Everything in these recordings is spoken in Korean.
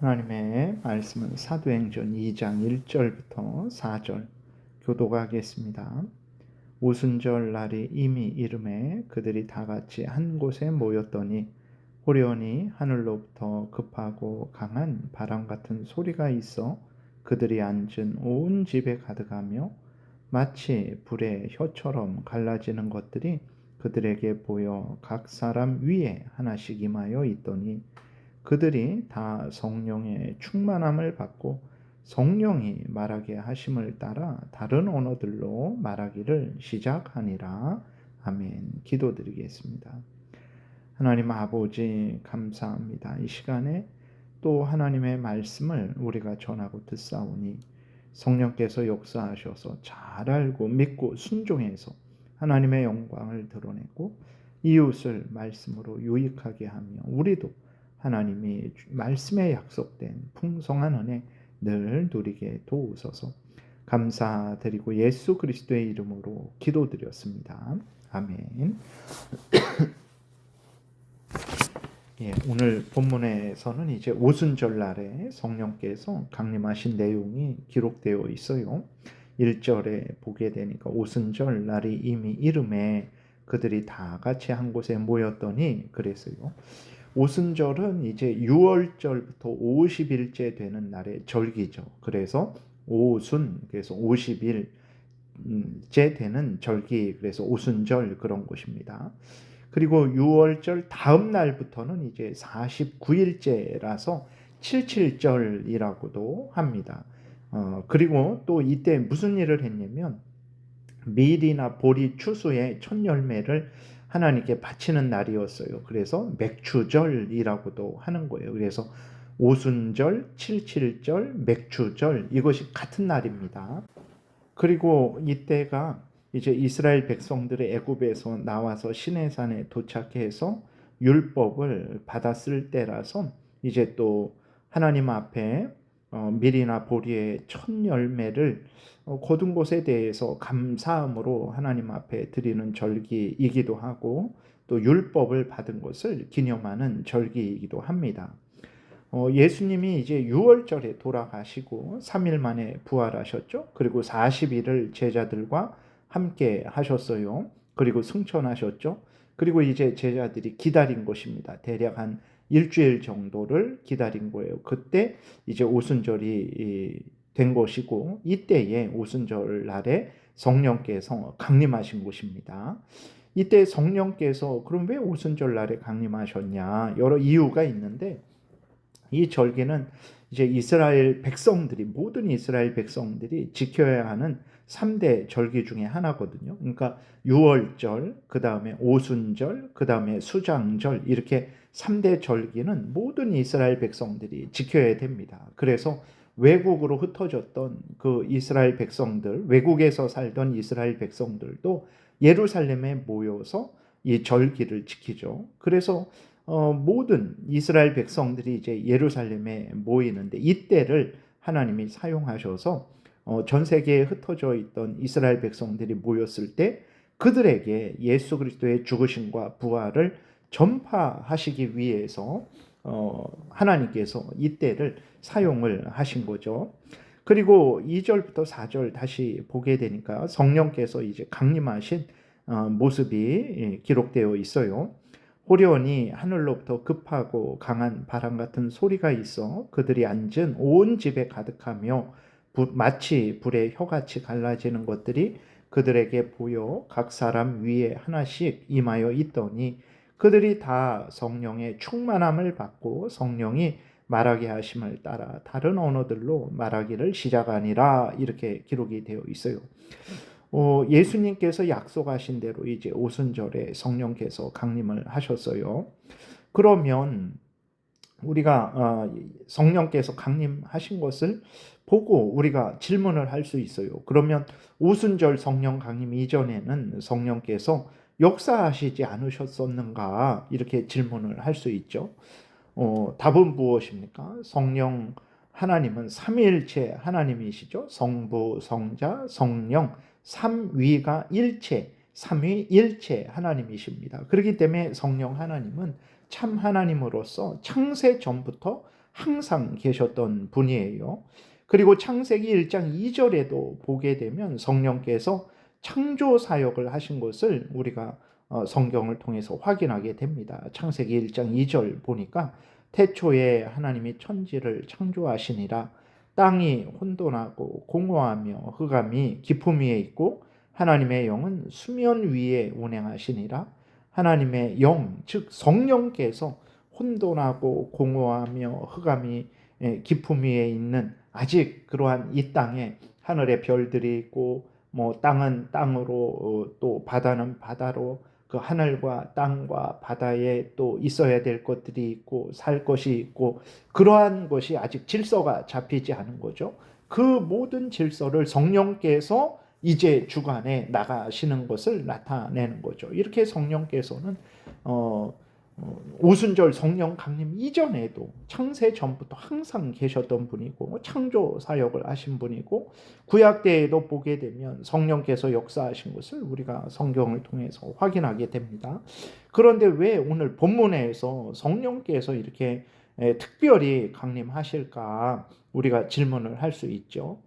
하나님의 말씀은 사도행전 2장 1절부터 4절 교도하겠습니다. 오순절 날이 이미 이름에 그들이 다 같이 한 곳에 모였더니 호련히 하늘로부터 급하고 강한 바람 같은 소리가 있어 그들이 앉은 온 집에 가득하며 마치 불의 혀처럼 갈라지는 것들이 그들에게 보여 각 사람 위에 하나씩 임하여 있더니 그들이 다 성령의 충만함을 받고 성령이 말하게 하심을 따라 다른 언어들로 말하기를 시작하니라. 아멘. 기도드리겠습니다. 하나님 아버지 감사합니다. 이 시간에 또 하나님의 말씀을 우리가 전하고 듣사오니 성령께서 역사하셔서 잘 알고 믿고 순종해서 하나님의 영광을 드러내고 이웃을 말씀으로 유익하게 하며 우리도 하나님이 말씀에 약속된 풍성한 은혜 늘 누리게 도우소서 감사드리고 예수 그리스도의 이름으로 기도드렸습니다. 아멘. 예, 오늘 본문에서는 이제 오순절 날에 성령께서 강림하신 내용이 기록되어 있어요. 1절에 보게 되니까 오순절 날이 이미 이름에 그들이 다 같이 한 곳에 모였더니 그랬어요. 오순절은 이제 6월절부터 50일째 되는 날의 절기죠. 그래서 오순 그래서 50일째 되는 절기 그래서 오순절 그런 것입니다. 그리고 6월절 다음 날부터는 이제 49일째라서 77절이라고도 합니다. 어, 그리고 또 이때 무슨 일을 했냐면 밀이나 보리 추수의 첫 열매를 하나님께 바치는 날이었어요. 그래서 맥추절이라고도 하는 거예요. 그래서 오순절, 칠칠절, 맥추절 이것이 같은 날입니다. 그리고 이때가 이제 이스라엘 백성들의 애굽에서 나와서 시내산에 도착해서 율법을 받았을 때라서 이제 또 하나님 앞에 어, 밀이나 보리의 첫 열매를 어, 거둔 것에 대해서 감사함으로 하나님 앞에 드리는 절기이기도 하고 또 율법을 받은 것을 기념하는 절기이기도 합니다. 어, 예수님이 이제 6월절에 돌아가시고 3일 만에 부활하셨죠. 그리고 40일을 제자들과 함께 하셨어요. 그리고 승천하셨죠. 그리고 이제 제자들이 기다린 것입니다. 대략 한 일주일 정도를 기다린 거예요. 그때 이제 오순절이 된 것이고 이때에 오순절 날에 성령께서 강림하신 것입니다. 이때 성령께서 그럼 왜 오순절 날에 강림하셨냐? 여러 이유가 있는데 이 절기는 이제 이스라엘 백성들이 모든 이스라엘 백성들이 지켜야 하는 3대 절기 중에 하나거든요. 그러니까 6월절, 그다음에 오순절, 그다음에 수장절 이렇게 3대 절기는 모든 이스라엘 백성들이 지켜야 됩니다. 그래서 외국으로 흩어졌던 그 이스라엘 백성들, 외국에서 살던 이스라엘 백성들도 예루살렘에 모여서 이 절기를 지키죠. 그래서 어, 모든 이스라엘 백성들이 이제 예루살렘에 모이는데 이때를 하나님이 사용하셔서 어, 전 세계에 흩어져 있던 이스라엘 백성들이 모였을 때 그들에게 예수 그리스도의 죽으심과 부활을 전파하시기 위해서 어, 하나님께서 이때를 사용을 하신 거죠. 그리고 2절부터 4절 다시 보게 되니까 성령께서 이제 강림하신 어, 모습이 예, 기록되어 있어요. 호련히 하늘로부터 급하고 강한 바람 같은 소리가 있어 그들이 앉은 온 집에 가득하며 마치 불의 혀같이 갈라지는 것들이 그들에게 보여 각 사람 위에 하나씩 임하여 있더니 그들이 다 성령의 충만함을 받고 성령이 말하게 하심을 따라 다른 언어들로 말하기를 시작하니라 이렇게 기록이 되어 있어요. 어, 예수님께서 약속하신 대로 이제 오순절에 성령께서 강림을 하셨어요. 그러면 우리가 어, 성령께서 강림하신 것을 보고 우리가 질문을 할 수 있어요. 그러면 오순절 성령 강림 이전에는 성령께서 역사하시지 않으셨었는가 이렇게 질문을 할 수 있죠. 어, 답은 무엇입니까? 성령 하나님은 삼위일체 하나님이시죠. 성부, 성자, 성령 삼위가 일체, 삼위 일체 하나님이십니다. 그렇기 때문에 성령 하나님은 참 하나님으로서 창세 전부터 항상 계셨던 분이에요. 그리고 창세기 1장 2절에도 보게 되면 성령께서 창조 사역을 하신 것을 우리가 어, 성경을 통해서 확인하게 됩니다. 창세기 1장 2절 보니까 태초에 하나님이 천지를 창조하시니라 땅이 혼돈하고 공허하며 흑암이 깊음 위에 있고 하나님의 영은 수면 위에 운행하시니라. 하나님의 영, 즉 성령께서 혼돈하고 공허하며 흑암이 예, 깊음 위에 있는 아직 그러한 이 땅에 하늘의 별들이 있고 뭐 땅은 땅으로 어, 또 바다는 바다로 그 하늘과 땅과 바다에 또 있어야 될 것들이 있고 살 것이 있고 그러한 것이 아직 질서가 잡히지 않은 거죠. 그 모든 질서를 성령께서 이제 주관에 나가시는 것을 나타내는 거죠. 이렇게 성령께서는 어, 어, 오순절 성령 강림 이전에도 창세 전부터 항상 계셨던 분이고 창조 사역을 하신 분이고 구약 때에도 보게 되면 성령께서 역사하신 것을 우리가 성경을 통해서 확인하게 됩니다. 그런데 왜 오늘 본문에서 성령께서 이렇게 특별히 강림하실까 우리가 질문을 할 수 있죠.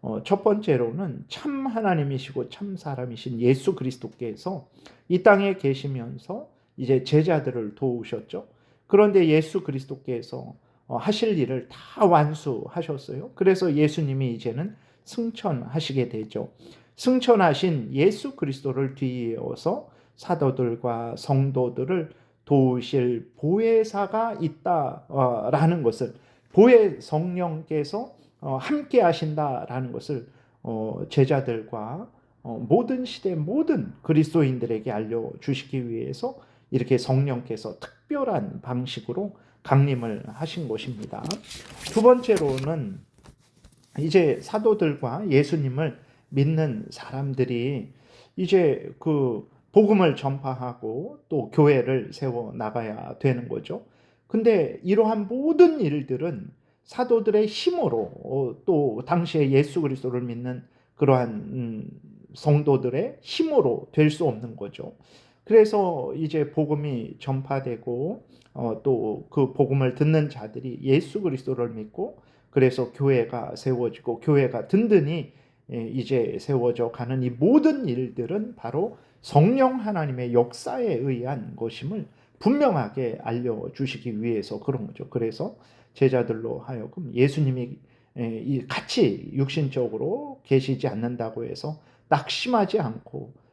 어, 첫 번째로는 참 하나님이시고 참 사람이신 예수 그리스도께서 이 땅에 계시면서 이제 제자들을 도우셨죠. 그런데 예수 그리스도께서 어, 하실 일을 다 완수하셨어요. 그래서 예수님이 이제는 승천하시게 되죠. 승천하신 예수 그리스도를 뒤이어서 사도들과 성도들을 도우실 보혜사가 있다라는 것을 보혜 성령께서 어, 함께 하신다라는 것을 어, 제자들과 모든 시대 모든 그리스도인들에게 알려 주시기 위해서 이렇게 성령께서 특별한 방식으로 강림을 하신 것입니다. 두 번째로는 이제 사도들과 예수님을 믿는 사람들이 이제 그 복음을 전파하고 또 교회를 세워 나가야 되는 거죠. 근데 이러한 모든 일들은 사도들의 힘으로 어, 또 당시에 예수 그리스도를 믿는 그러한 음, 성도들의 힘으로 될 수 없는 거죠. 그래서 이제 복음이 전파되고 어, 또 그 복음을 듣는 자들이 예수 그리스도를 믿고 그래서 교회가 세워지고 교회가 든든히 예, 이제 세워져 가는 이 모든 일들은 바로 성령 하나님의 역사에 의한 것임을 분명하게 알려주시기 위해서 그런 거죠. 그래서 제자들로 하여금 예수님이 예, 같이 육신적으로 계시지 않는다고 해서 낙심하지 않고 어,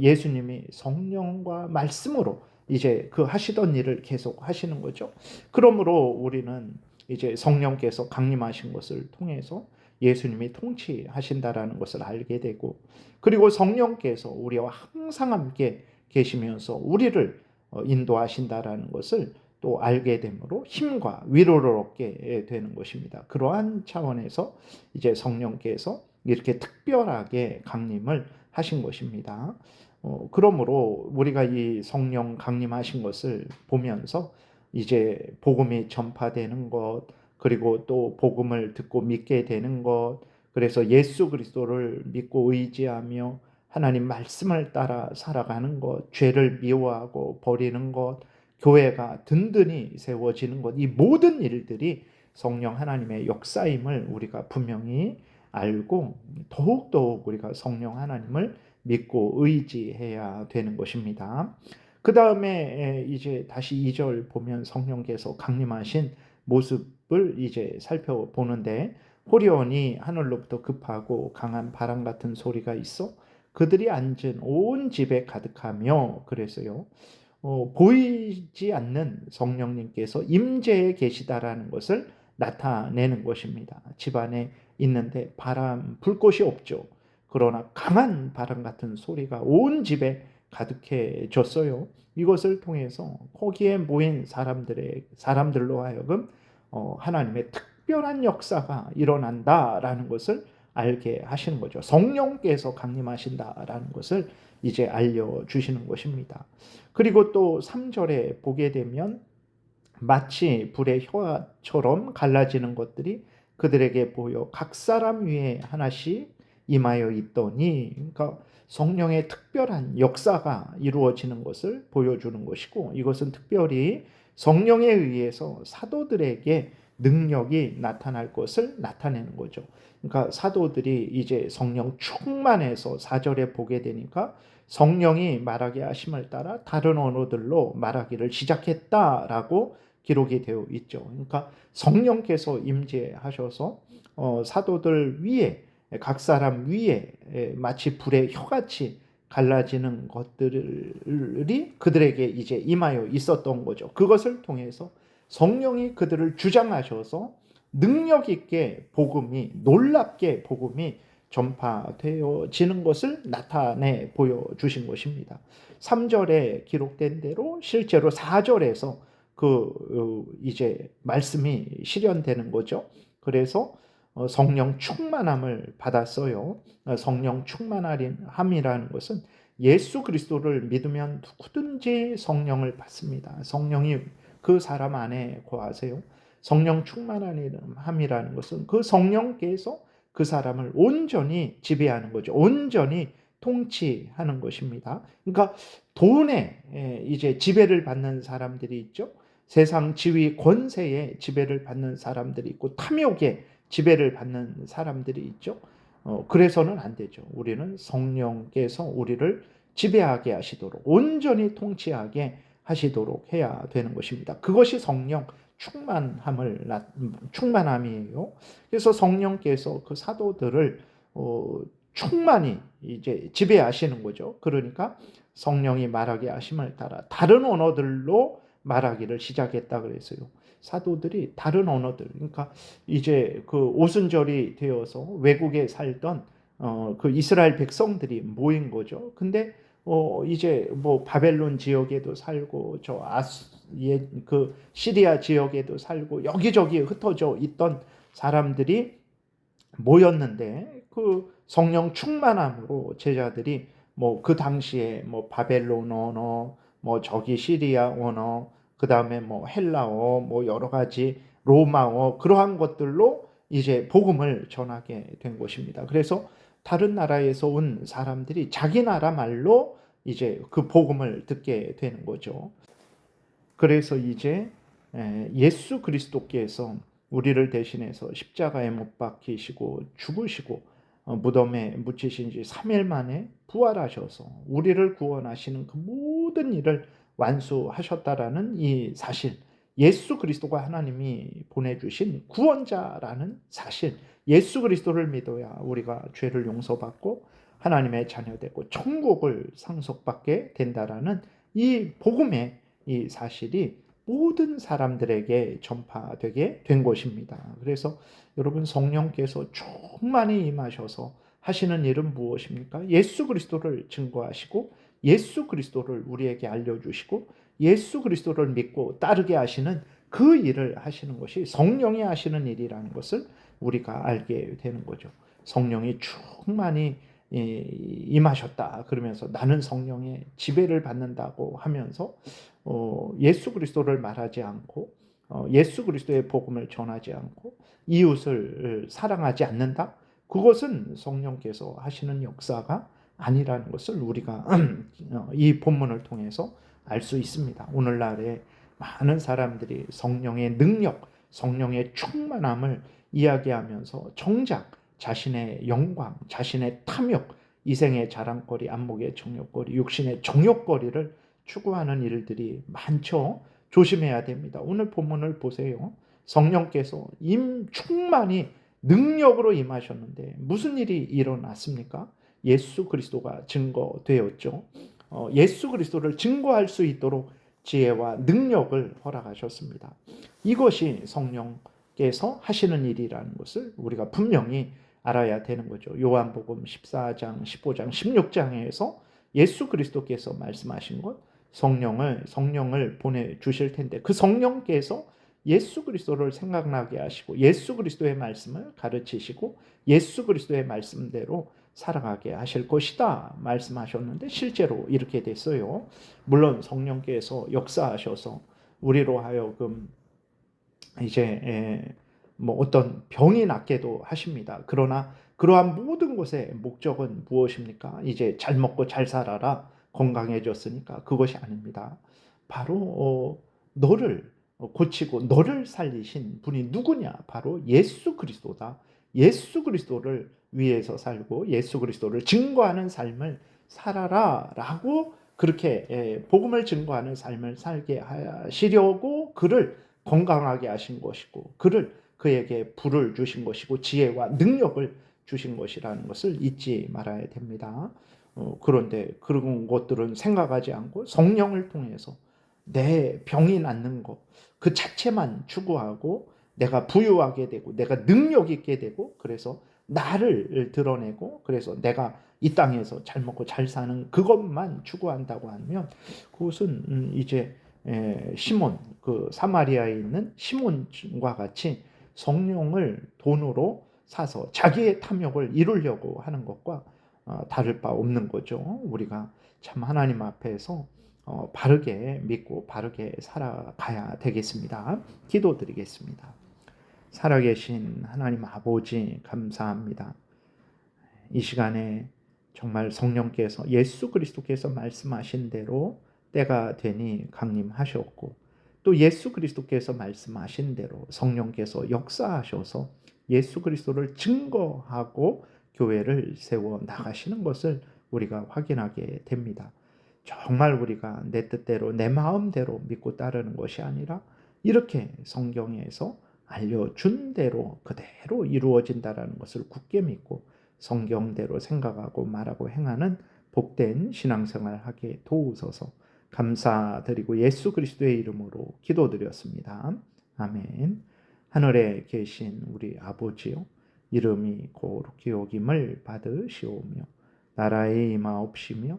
예수님이 성령과 말씀으로 이제 그 하시던 일을 계속 하시는 거죠. 그러므로 우리는 이제 성령께서 강림하신 것을 통해서 예수님이 통치하신다라는 것을 알게 되고 그리고 성령께서 우리와 항상 함께 계시면서 우리를 어, 인도하신다라는 것을 또 알게 되므로 힘과 위로를 얻게 되는 것입니다. 그러한 차원에서 이제 성령께서 이렇게 특별하게 강림을 하신 것입니다. 어, 그러므로 우리가 이 성령 강림하신 것을 보면서 이제 복음이 전파되는 것, 그리고 또 복음을 듣고 믿게 되는 것, 그래서 예수 그리스도를 믿고 의지하며 하나님 말씀을 따라 살아가는 것, 죄를 미워하고 버리는 것, 교회가 든든히 세워지는 것, 이 모든 일들이 성령 하나님의 역사임을 우리가 분명히 알고 더욱더욱 우리가 성령 하나님을 믿고 의지해야 되는 것입니다. 그 다음에 이제 다시 2절 보면 성령께서 강림하신 모습을 이제 살펴보는데 호리온이 하늘로부터 급하고 강한 바람 같은 소리가 있어 그들이 앉은 온 집에 가득하며 그래서요. 어, 보이지 않는 성령님께서 임재에 계시다라는 것을 나타내는 것입니다. 집안에 있는데 바람 불 곳이 없죠. 그러나 강한 바람 같은 소리가 온 집에 가득해졌어요. 이것을 통해서 거기에 모인 사람들의 사람들로 하여금 어, 하나님의 특별한 역사가 일어난다라는 것을 알게 하시는 거죠. 성령께서 강림하신다라는 것을 이제 알려 주시는 것입니다. 그리고 또 3절에 보게 되면 마치 불의 혀처럼 갈라지는 것들이 그들에게 보여 각 사람 위에 하나씩 임하여 있더니 그러니까 성령의 특별한 역사가 이루어지는 것을 보여주는 것이고 이것은 특별히 성령에 의해서 사도들에게 능력이 나타날 것을 나타내는 거죠. 그러니까 사도들이 이제 성령 충만해서 4절에 보게 되니까 성령이 말하게 하심을 따라 다른 언어들로 말하기를 시작했다라고 기록이 되어 있죠. 그러니까 성령께서 임재하셔서 어, 사도들 위에 각 사람 위에 마치 불의 혀같이 갈라지는 것들이 그들에게 이제 임하여 있었던 거죠. 그것을 통해서 성령이 그들을 주장하셔서 능력 있게 복음이 놀랍게 복음이 전파되어지는 것을 나타내 보여주신 것입니다. 3절에 기록된 대로 실제로 4절에서 그 어, 이제 말씀이 실현되는 거죠. 그래서 어, 성령 충만함을 받았어요. 어, 성령 충만함이라는 것은 예수 그리스도를 믿으면 누구든지 성령을 받습니다. 성령이 그 사람 안에 거하세요. 성령 충만함이라는 것은 그 성령께서 그 사람을 온전히 지배하는 거죠. 온전히 통치하는 것입니다. 그러니까 돈에 이제 지배를 받는 사람들이 있죠. 세상 지위 권세에 지배를 받는 사람들이 있고 탐욕에 지배를 받는 사람들이 있죠. 어, 그래서는 안 되죠. 우리는 성령께서 우리를 지배하게 하시도록 온전히 통치하게 하시도록 해야 되는 것입니다. 그것이 성령 충만함을 충만함이에요. 그래서 성령께서 그 사도들을 어, 충만히 이제 지배하시는 거죠. 그러니까 성령이 말하게 하심을 따라 다른 언어들로 말하기를 시작했다 그랬어요. 사도들이 다른 언어들, 그러니까 이제 그 오순절이 되어서 외국에 살던 어, 그 이스라엘 백성들이 모인 거죠. 근데 어, 이제 뭐 바벨론 지역에도 살고 저 아스 예, 그 시리아 지역에도 살고 여기저기 흩어져 있던 사람들이 모였는데 그 성령 충만함으로 제자들이 뭐 그 당시에 뭐 바벨론 언어, 뭐 저기 시리아 언어, 그 다음에 뭐 헬라어, 뭐 여러 가지 로마어 그러한 것들로 이제 복음을 전하게 된 것입니다. 그래서 다른 나라에서 온 사람들이 자기 나라 말로 이제 그 복음을 듣게 되는 거죠. 그래서 이제 예수 그리스도께서 우리를 대신해서 십자가에 못 박히시고 죽으시고 어, 무덤에 묻히신 지 3일 만에 부활하셔서 우리를 구원하시는 그 모든 일을 완수하셨다라는 이 사실, 예수 그리스도가 하나님이 보내주신 구원자라는 사실, 예수 그리스도를 믿어야 우리가 죄를 용서받고 하나님의 자녀되고 천국을 상속받게 된다라는 이 복음의 이 사실이 모든 사람들에게 전파되게 된 것입니다. 그래서 여러분 성령께서 충만히 임하셔서 하시는 일은 무엇입니까? 예수 그리스도를 증거하시고 예수 그리스도를 우리에게 알려주시고 예수 그리스도를 믿고 따르게 하시는 그 일을 하시는 것이 성령이 하시는 일이라는 것을 우리가 알게 되는 거죠. 성령이 충만히 임하셨다. 그러면서 나는 성령의 지배를 받는다고 하면서 어, 예수 그리스도를 말하지 않고 어, 예수 그리스도의 복음을 전하지 않고 이웃을 사랑하지 않는다. 그것은 성령께서 하시는 역사가 아니라는 것을 우리가 어, 이 본문을 통해서 알 수 있습니다. 오늘날에 많은 사람들이 성령의 능력, 성령의 충만함을 이야기하면서 정작 자신의 영광, 자신의 탐욕, 이생의 자랑거리, 안목의 정욕거리, 육신의 정욕거리를 추구하는 일들이 많죠. 조심해야 됩니다. 오늘 본문을 보세요. 성령께서 임 충만히 능력으로 임하셨는데 무슨 일이 일어났습니까? 예수 그리스도가 증거되었죠. 어, 예수 그리스도를 증거할 수 있도록 지혜와 능력을 허락하셨습니다. 이것이 성령께서 하시는 일이라는 것을 우리가 분명히 알아야 되는 거죠. 요한복음 14장, 15장, 16장에서 예수 그리스도께서 말씀하신 것 성령을 성령을 보내 주실 텐데 그 성령께서 예수 그리스도를 생각나게 하시고 예수 그리스도의 말씀을 가르치시고 예수 그리스도의 말씀대로 살아가게 하실 것이다 말씀하셨는데 실제로 이렇게 됐어요. 물론 성령께서 역사하셔서 우리로 하여금 이제 뭐 어떤 병이 낫게도 하십니다. 그러나 그러한 모든 것의 목적은 무엇입니까? 이제 잘 먹고 잘 살아라 건강해졌으니까 그것이 아닙니다. 바로 어, 너를 어, 고치고 너를 살리신 분이 누구냐? 바로 예수 그리스도다. 예수 그리스도를 위해서 살고 예수 그리스도를 증거하는 삶을 살아라라고 그렇게 예, 복음을 증거하는 삶을 살게 하시려고 그를 건강하게 하신 것이고 그를 그에게 불을 주신 것이고 지혜와 능력을 주신 것이라는 것을 잊지 말아야 됩니다. 어, 그런데 그런 것들은 생각하지 않고 성령을 통해서 내 병이 낫는 것 그 자체만 추구하고 내가 부유하게 되고 내가 능력 있게 되고 그래서 나를 드러내고 그래서 내가 이 땅에서 잘 먹고 잘 사는 그것만 추구한다고 하면 그것은 음, 이제 에, 시몬 그 사마리아에 있는 시몬과 같이 성령을 돈으로 사서 자기의 탐욕을 이루려고 하는 것과 어, 다를 바 없는 거죠. 우리가 참 하나님 앞에서 어, 바르게 믿고 바르게 살아가야 되겠습니다. 기도드리겠습니다. 살아계신 하나님 아버지 감사합니다. 이 시간에 정말 성령께서 예수 그리스도께서 말씀하신 대로 때가 되니 강림하셨고 또 예수 그리스도께서 말씀하신 대로 성령께서 역사하셔서 예수 그리스도를 증거하고 교회를 세워 나가시는 것을 우리가 확인하게 됩니다. 정말 우리가 내 뜻대로 내 마음대로 믿고 따르는 것이 아니라 이렇게 성경에서 알려준 대로 그대로 이루어진다라는 것을 굳게 믿고 성경대로 생각하고 말하고 행하는 복된 신앙생활 하게 도우소서 감사드리고 예수 그리스도의 이름으로 기도드렸습니다. 아멘. 하늘에 계신 우리 아버지요 이름이 거룩히 여김을 받으시오며 나라의 임하옵시며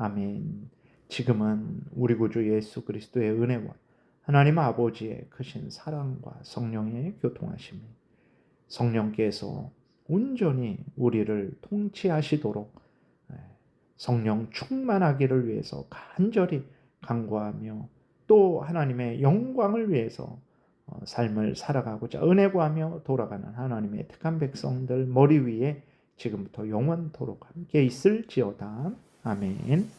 아멘. 지금은 우리 구주 예수 그리스도의 은혜와 하나님 아버지의 크신 사랑과 성령의 교통하심이 성령께서 온전히 우리를 통치하시도록 예, 성령 충만하기를 위해서 간절히 간구하며 또 하나님의 영광을 위해서 어, 삶을 살아가고자 은혜 구하며 돌아가는 하나님의 택한 백성들 머리 위에 지금부터 영원토록 함께 있을지어다. 아멘.